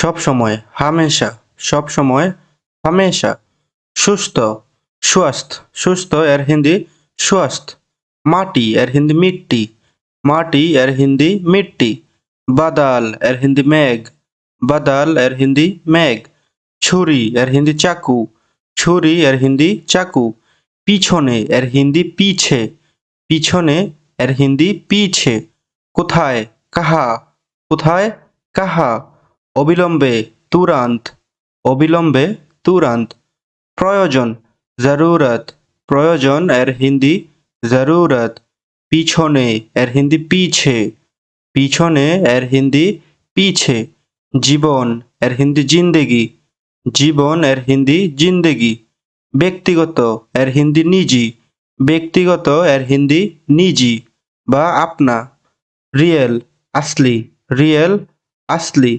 সব সময় হামেশা, সব সময় হামেশা। সুস্থ স্বাস্থ্য সুস্থ এর হিন্দি স্বাস্থ্য মাটি এর হিন্দি মিট্টি। মাটি এর হিন্দি মিট্টি। বাদাল এর হিন্দি মেঘ। বাদাল এর হিন্দি মেঘ। ছুরি এর হিন্দি চাকু। ছুরি এর হিন্দি চাকু। পিছনে এর হিন্দি পিছে। পিছনে এর হিন্দি পিছে। কোথায়? কাহা। কোথায়? কাহা। অবিলম্বে তুরান্ত অবিলম্বে তুরান্ত। প্রয়োজন, জরুরত। প্রয়োজন এর হিন্দি জরুরত। পিছনে এর হিন্দি পিছে। পিছনে এর হিন্দি পিছে। জীবন এর হিন্দি জিন্দেগি। জীবন এর হিন্দি জিন্দেগি। ব্যক্তিগত এর হিন্দি নিজি। ব্যক্তিগত এর হিন্দি নিজি বা আপনা। রিয়েল, আসলি। রিয়েল, আসলি।